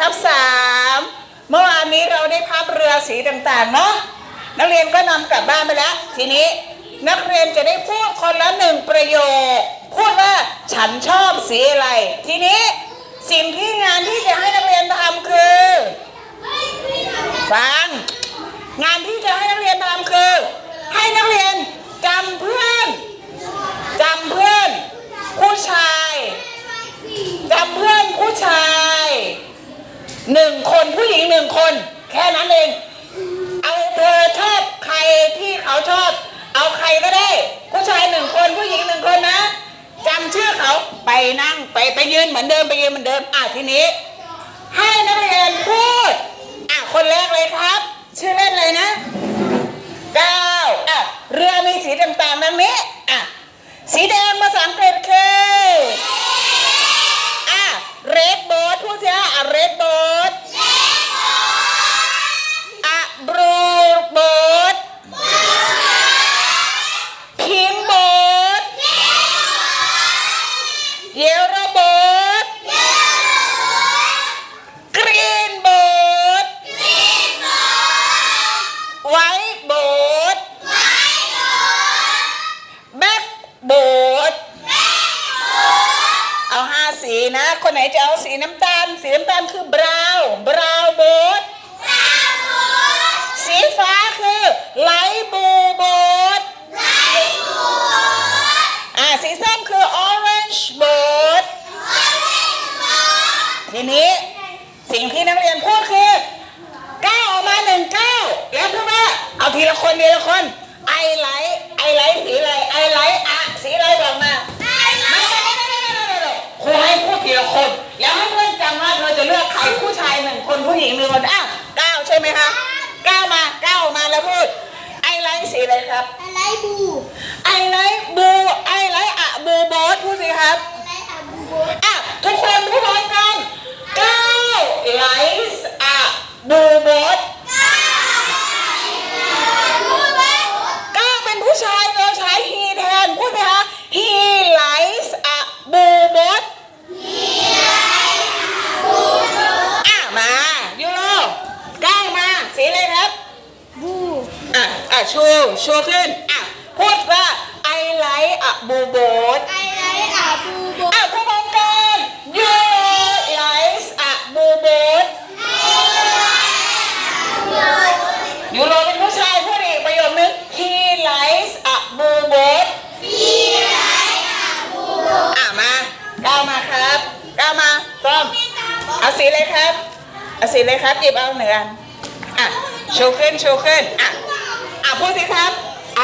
ทับสามเมื่อวานนี้เราได้พับเรือสีต่างๆเนาะนักเรียนก็นำกลับบ้านไปแล้ว ทีนี้นักเรียนจะได้พูดคนละหนึ่งประโยค พูดว่าฉันชอบสีอะไร ทีนี้สิ่งที่งานที่จะให้นักเรียนทำคือฟังงานที่จะให้นักเรียนทำคือ ให้นักเรียนจำเพื่อนจำเพื่อน ผู้ชายจำเพื่อนผู้ชาย หนึ่งคนผู้หญิงหนึ่งคน แค่นั้นเอง เอาเธอชอบใครที่เขาชอบ เอาใครก็ได้ ผู้ชายหนึ่งคนผู้หญิงหนึ่งคนนะจำชื่อเขาไปนั่งไปไปยืนเหมือนเดิมไปยืนเหมือนเดิมอะทีนี้ ให้นักเรียนพูดอะคนแรกเลยครับ ชื่อเล่นเลยนะเก้าอะเรือมีสีต่างๆดังนี้อะสีแดงภาษาอังกฤษคืออะ red boat พูดสิฮะอะ red boat อะ blue boat pink boat yellow boat green boat white boat black boat เอาห้าสี นะ คนไหนจะเอาสีน้ำตาล สีน้ำตาลคือ brown brown boat สีฟ้าคือ light blue boat อ่าสีส้มคือ orange boat ทีนี้สิ่งที่นักเรียนพูดคือก้าวออกมาหนึ่งก้าวแล้วพูดว่าเอาทีละคนทีละคนไอไลท์ไอไลท์สีอะไรไอไลท์อะสีอะไรบอกมาไม่ไม่ไทีละคน แล้วให้เพื่อนจำว่าเราจะเลือกใครผู้ชายหนึ่งคนผู้หญิงหนึ่งคนอ้าวก้าวใช่ไหมคะก้าวมาก้าวออกมาแล้วพูด ไอไลท์สีอะไรครับอะไรบู ไอไลท์บู ไอไลท์อะบูโบสพูดสิครับอะไรอะบูโบอะทุกคนพูดพร้อมกันเก้าไลส์อะบูโบส ชูชูขึ้นอะพูดว่า I like a blue boat อะไรอะบูโบอะพร้อมกัน you likes a blue boat ยูโรเป็นผู้ชายพูดอีกประโยคนึง he likes a blue boat อะมาก้าวมาครับก้าวมาต้อมเอาสีเลยครับเอาสีเลยครับหยิบเอาหนึ่งอันอะโชว์ขึ้นโชว์ขึ้นอะอะ พูดสิครับ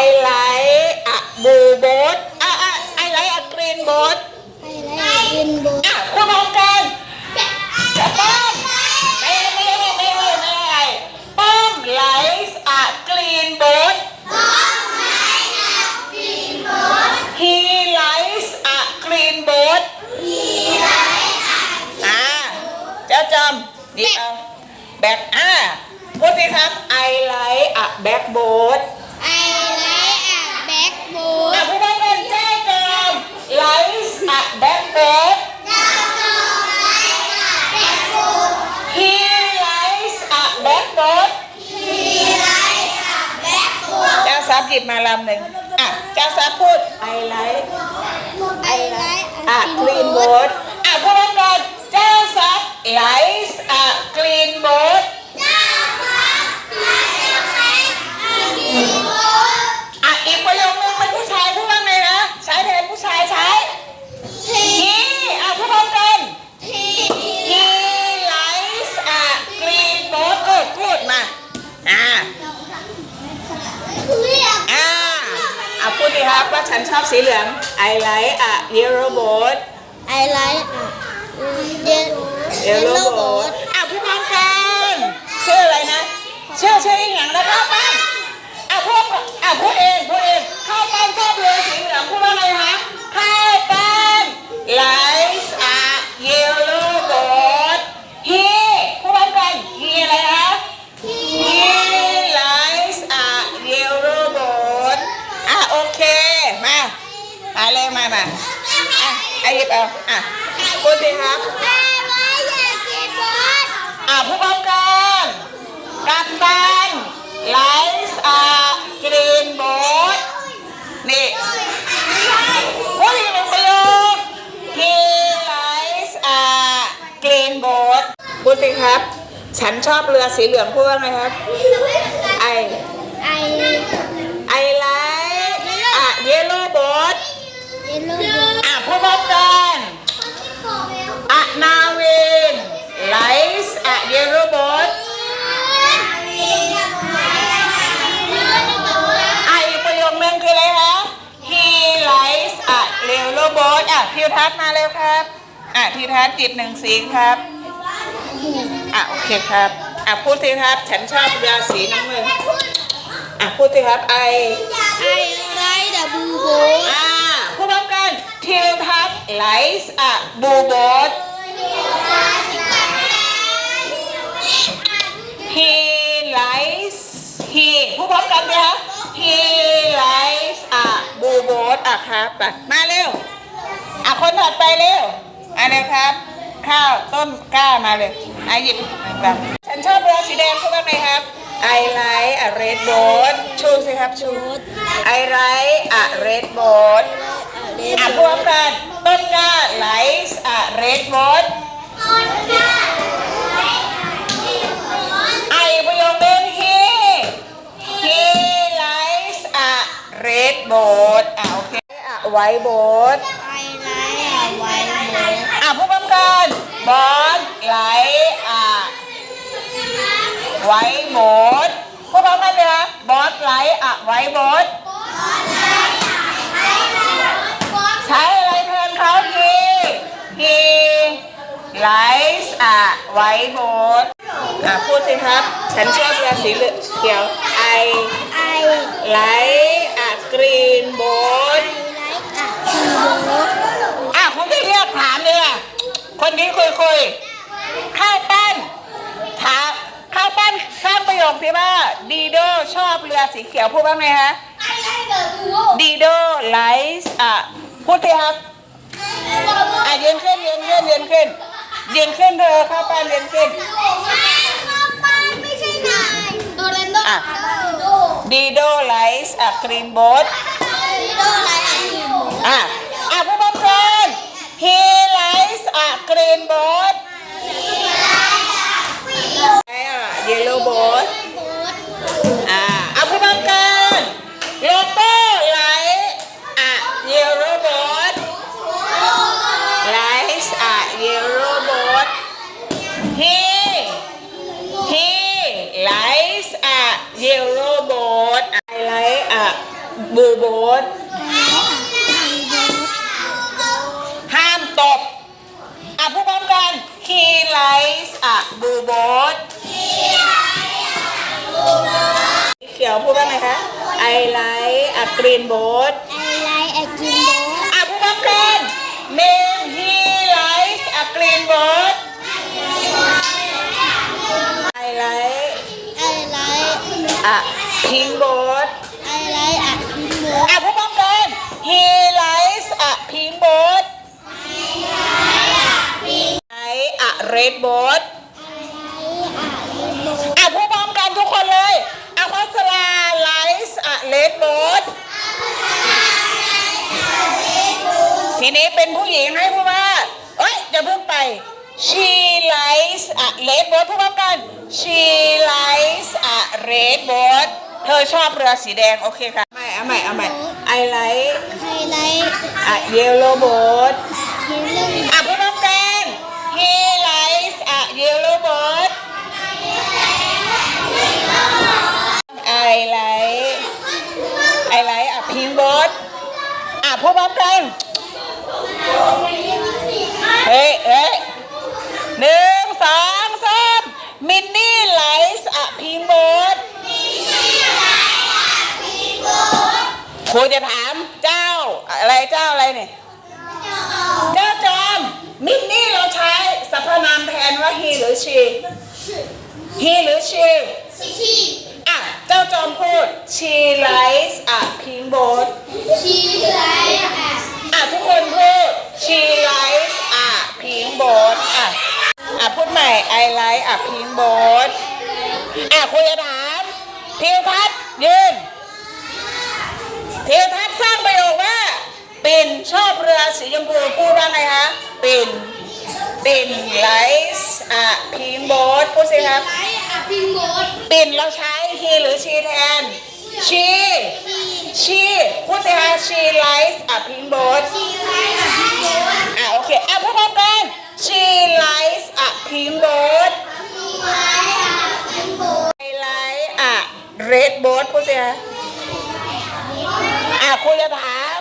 I like a blue boat อะอะ I like a green boat อะไรอะบินโบอะพูดพร้อมกันป้อมไม่ไม่ไม่ไม่ไม่ไม่ไม่ป้อม likes a green boat he likes a green boat อ่าเจ้าจอมหยิบเอาแบกอ่าพูดสิครับ I like a backboard I like a backboard อะพี่ได้เป็นแจ้งเกิม likes a backboard He likes a backboard เจ้าซับหยิบมาลำหนึ่งอะเจ้าซับพูด I like I like a clean board อะพูดกันก่อนเจ้าซับ likes a clean board สีเหลือง I like a yellow boat อะไรอะเยล yellow boat อะพูดพร้อมกันชื่ออะไรนะชื่อชื่ออีกอย่างนะข้าวปั้นอะพูดอะพูดเองพูดเองข้าวปั้นชอบเรือสีเหลืองพูดว่าไงคะข้าวปั้น likes a yellow boat he พูดพร้อมกัน he อะไรคะ he likes a yellow boat อะโอเคมามาเลยมามา อะไอาหยิบเอาอะพูดสิครับอะไรอะกินบอสผู้พร้อมกันกัปตันไลส์อากรีนบ๊ทนี่พูดอีกหนึ่งประโยค he likes a green boat พูดสิครับ ฉันชอบเรือสีเหลืองพูดว่าไงครับ ไอ I like a yellow boat เยลโล่อะพูดพร้อมกัน อะนาวิน likes a yellow boat อะอีกประโยคนึงคืออะไรคะ he likes a yellow boat อะทิวทัศน์มาเร็วครับ อะทิวทัศน์จิบหนึ่งสีครับ อะโอเคครับ อะพูดสิครับ ฉันชอบเรือสีน้ำเงิน อะพูดสิครับ I ไอไรดับบูโบอ่าพูดพร้อมกันทิวทัศน์ likes a blue boat he likes he พูดพร้อมกันเลยคะ he likes a blue ล่ะครับไปมาเร็วอะคนถัดไปเร็วอะเร็วครับ ข้าวต้นกล้ามาเลยอะหยิบแบบฉันชอบเรือสีแดงพูดว่าไงครับ I like a red boat ชูสิครับชู I like a red boat อะพร้อมกันต้นกล้า likes a red boat ไอะอีกประโยคนึง he he likes a red boat ไอไรอะไวโบอะพูดพร้อมกันบอสไลอะไว้โบสพูดพร้อมกันเลยคะบอสไลอะไว้โบสใช้อะไรแทนเขาที he likes อะไว้โบสอะพูดสิครับ ฉันชอบเรือสีเหลืองเขียว I ไอ like a green boat ไลอะทีโบ อะผมที่เรียกถามเลยอะ คนนี้คุยคุยข้าวปั้นถามข้าวปั้นสร้างประโยคที่ว่าดีโดชอบเรือสีเขียวพูดว่าไงฮะดีโดไลส์อะพูดสิครับอะยืนขึ้นยืนขึ้นยืนขึ้นยืนขึ้นเธอข้าวปั้นยืนขึ้นไม่ใช่นายโดเรนโดอะโดดีโดไลส์อะกรีนโบสโด อะกรีนบอสอะไรอะเยลโลบอสอ่าอาพร้อกันโลโก้ไลท์อะเยลโลบอสไลท์อะเยลโลบอส he he likes a yellow board I like a blue likes a blue boat สีเขียวพูดว่าไงคะ I like a green boat ไอไลอะกินโบอะพูดพร้อมกัน name he likes a green boat I like ไอไล a pink boat ไอไลอะกินโบอะพูดพร้อมกัน he likes a pink boat I a red boat likes a red boat ทีนี้เป็นผู้หญิงให้พูดว่า เอ้ยอย่าเพิ่งไป she likes a red boat พูดพร้อมกัน she likes a red boat เธอชอบเรือสีแดง โอเคค่ะไม่เอาใหม่เอาใหม่ I like ไอไล a yellow boat เยลโล่ อะพูดพร้อมกัน he likes a yellow boat I like I like a pink boat อะ พูดพร้อมกันเฮ้ยเฮ้ยหนึ่งสองสามมินนี่ไลส์อะพิงโบดครูจะถามเจ้าอะไรเจ้าอะไรเนี่ยเจ้าจอมมินนี่เราใช้สรรพนามแทนว่า he หรือ she he หรือ she ชี เจ้าจอมพูด she likes a pink boat ชีไลอะอะทุกคนพูด she likes a pink boat อะอะะพูดใหม่ I like a pink boat อะคุยจะถามทิวทัศน์ยืนทิวทัศน์สร้างประโยคว่า ปิ่นชอบเรือสีชมพูพูดว่าไงคะ ปิ่น ปิ่น likes a pink boat พูดสิครับไลท์อะพิมพ์โบด ปิ่นเราใช้ he หรือ she แทน she she พูดสิคะ she likes a pink boat ชีไลท์อะพิมพ์โบดอะโอเคอะพูดพร้อมกัน she likes a pink boat ชีไลท์อะพิมพ์โบด I like a red boat พูดสิคะอะคุณจะถาม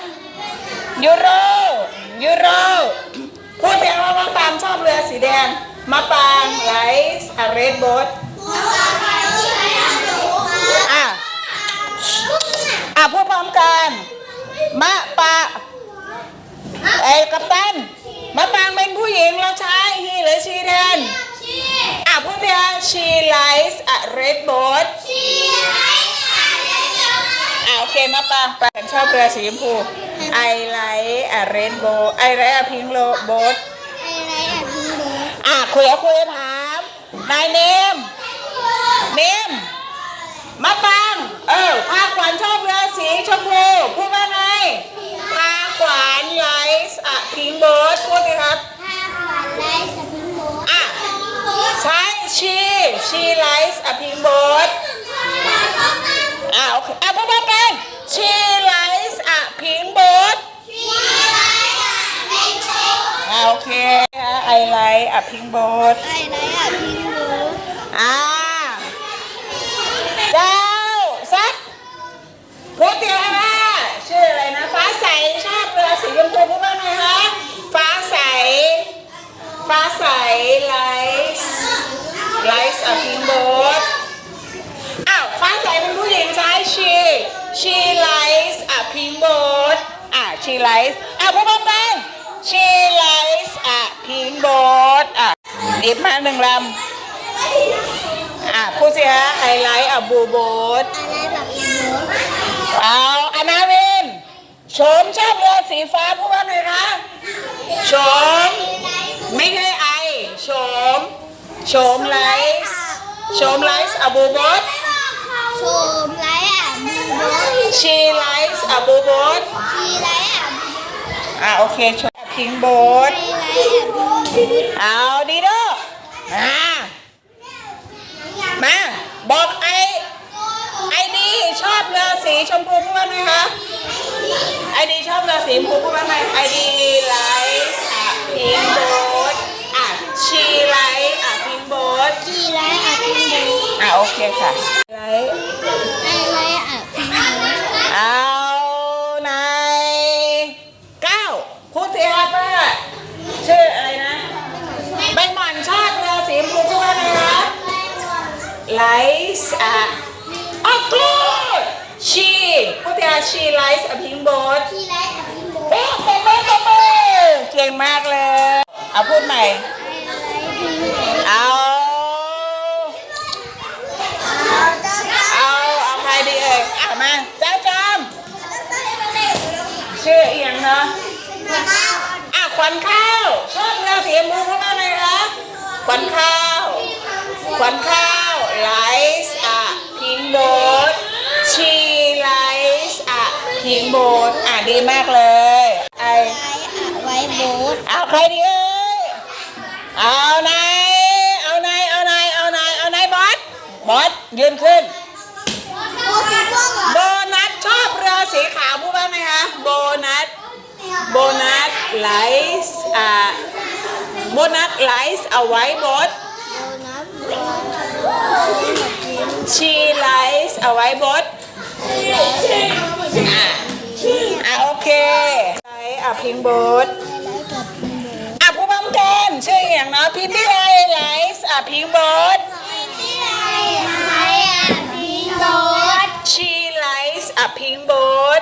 ยูโรยูโรพูดเพียงว่ามะปรางชอบเรือสีแดงมะปราง likes a red boat อะอะพูดพร้อมกัน มะปะไอ้กัปตันมะปรางเป็นผู้หญิงเราใช้ he หรือ she แทนอะพูดเพียง she likes a red boat อะโอเคมะปรางไปฉันชอบเรือสีชมพู I like a red boat I like a pink lo- boat อะคุยกับคุยถามนายเนมเนม มะปราง เออพาขวัญชอบเรือสีชมพูพูดว่าไงพาขวัญ likes a pink boat พูดสิครับอะใช่ she she likes a pink boat อะโอเคอะพูดพร้อมกัน she likes a pink boat อะโอเคอะ I like a pink boat อ่าเจ้าซัก พูดเดียวว่ชื่ออะไรนะ ฟ้าใสชอบเรือสีชมพูพูดว่างไงคะฟ้าใส ฟ้าใส likes likes a pink boat อ้าวฟ้าใสเป็นผู้หญิงใช้ she she likes a pink boat อะ she likes อะพูดพร้อมกัน she likes a pink boat อะหยิบมาหนึ่งลำ อะพูดสิฮะ I like a blue boat เอาอนาวินโฉมชอบเรือสีฟ้าพูดว่าไงคะโฉมไม่ใช่ไอโฉมโฉมไลส์โฉมไลส์อะบูบอส she likes a blue boat อะโอเคโฉมพิงโบ๊ทเอาดีเด้อมามาบอกไอไอดี ชอบเรือสีชมพูพูดว่าไงคะไอดีชอบเรือสีชมพูพูดว่าไงไอดี likes a pink boat อะ she likes a pink boat อะโอเคค่ะ like เอานายเก้าพูดสิครับว่าชื่ออะไรนะใบหม่อนชอบเรือสีชมพูพูดว่าไงคะ likes a oh good she พูดสิคะ she likes a pink boat โอ้ตบมือตบมือเก่งมากเลย เอาพูดใหม่ เอา เอา เอาใครดีเอ่ยอะมา เจ้าจอม ชื่อเอียงเนาะอะขวัญข้าวชอบเรือสีชมพูพูดว่าไงคะ ขวัญข้าว ขวัญข้าว likes a pink boat she likes a pink boat อะ ดีมากเลยไอเอาใครดีเอ้ยเอานายเอานายเอานายเอานายเอานายบอสบอสยืนขึ้นโบนัสชอบเรือสีขาวพูดว่าไงคะโบนัสโบนัส likes อ่าโบนัส likes a white boat she likes a white boat อะอ่ อะโอเคใช้อะพิงโบสอะผู้บังเกนชื่ออย่างเนาะพิมพ์ที่ไรไลส์อะพิงโบสชีไลส์อะพิงโบส